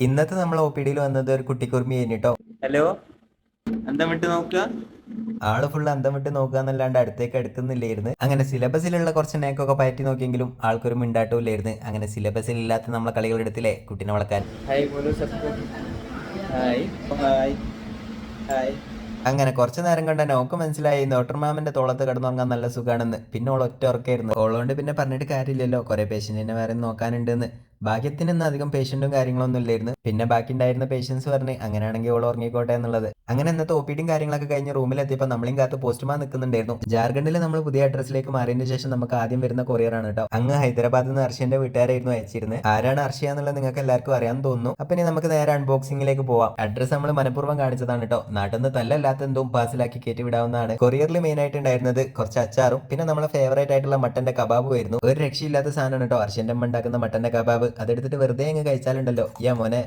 ഇന്നത്തെ നമ്മൾ O P ഡിയിൽ വന്നത് ഒരു കുട്ടിക്കുറുമി കഴിഞ്ഞിട്ടോ ഹലോ? എന്താ വിട്ട് നോക്കുക ആൾ ഫുൾ അന്തം വിട്ട് നോക്കുക എന്നല്ലാണ്ട് അടുത്തേക്ക് എടുക്കുന്നില്ലായിരുന്നു അങ്ങനെ സിലബസിലുള്ള കുറച്ച് നേക്കൊക്കെ പയറ്റി നോക്കിയെങ്കിലും ആൾക്കൊരു മിണ്ടാട്ടമില്ലായിരുന്നു. അങ്ങനെ സിലബസിൽ ഇല്ലാത്ത നമ്മളെ കളികൾ എടുത്തില്ലേ കുട്ടീനെ വളക്കാൻ. അങ്ങനെ കുറച്ച് നേരം കണ്ട നോക്ക് മനസ്സിലായി ഡോക്ടർ മാമിന്റെ തോളത്ത് കിടന്നുറങ്ങാൻ നല്ല സുഖാണെന്ന്. പിന്നെ ഓൾ ഒറ്റ ഉറക്കായിരുന്നു. ഓളോണ്ട് പിന്നെ പറഞ്ഞിട്ട് കാര്യമില്ലല്ലോ. കുറെ പേഷ്യന്റിനെ വേറെ നോക്കാനുണ്ടെന്ന്. ഭാഗ്യത്തിനൊന്നും അധികം പേഷ്യന്റും കാര്യങ്ങളൊന്നും ഇല്ലായിരുന്നു. പിന്നെ ബാക്കി ഉണ്ടായിരുന്ന പേഷ്യൻസ് പറഞ്ഞ് അങ്ങനെയാണെങ്കിൽ ഓൾ ഉറങ്ങിക്കോട്ടെ എന്നുള്ളത്. അങ്ങനെ ഇന്നത്തെ ഒ പി ഡിയും കാര്യങ്ങളൊക്കെ കഴിഞ്ഞ് റൂമിലെത്തിയപ്പോൾ നമ്മളും കാത്ത് പോസ്റ്റ്മാൻ നിൽക്കുന്നുണ്ടായിരുന്നു ജാർഖണ്ഡിൽ നമ്മൾ പുതിയ അഡ്രസ്സിലേക്ക് മാറിയതിന് ശേഷം നമുക്ക് ആദ്യം വരുന്ന കൊറിയറാണ് കേട്ടോ. അങ്ങ് ഹൈദരാബാദിൽ നിന്ന് അർഷ്യന്റെ വീട്ടുകാരായിരുന്നു അയച്ചിരുന്നത് ആരാണ് അർഷ്യ എന്നുള്ളത് നിങ്ങൾക്ക് എല്ലാവർക്കും അറിയാൻ തോന്നുന്നു. അപ്പൊ ഇനി നമുക്ക് നേരെ അൺബോക്സിംഗിലേക്ക് പോവാം. അഡ്രസ് നമ്മൾ മനഃപൂർവം കാണിച്ചതാണ് കേട്ടോ. നാട്ടിൽ നിന്ന് തല്ലല്ലാത്ത എന്തും പാസിലാക്കി കയറ്റി വിടാവുന്നതാണ്. കൊറിയറിൽ മെയിൻ ആയിട്ട് ഉണ്ടായിരുന്നത് കുറച്ച് അച്ചാറും പിന്നെ നമ്മളെ ഫേവറേറ്റ് ആയിട്ടുള്ള മട്ടന്റെ കബാബ് ആയിരുന്നു. ഒരു രക്ഷയില്ലാത്ത സാധനമാണ് കേട്ടോ അർഷ്യന്റെ അമ്മ ഉണ്ടാക്കുന്ന മട്ടന്റെ കബാബ്. അതെടുത്തിട്ട് വെറുതെ അങ്ങ് കഴിച്ചാലുണ്ടല്ലോ. യാ മോനെ.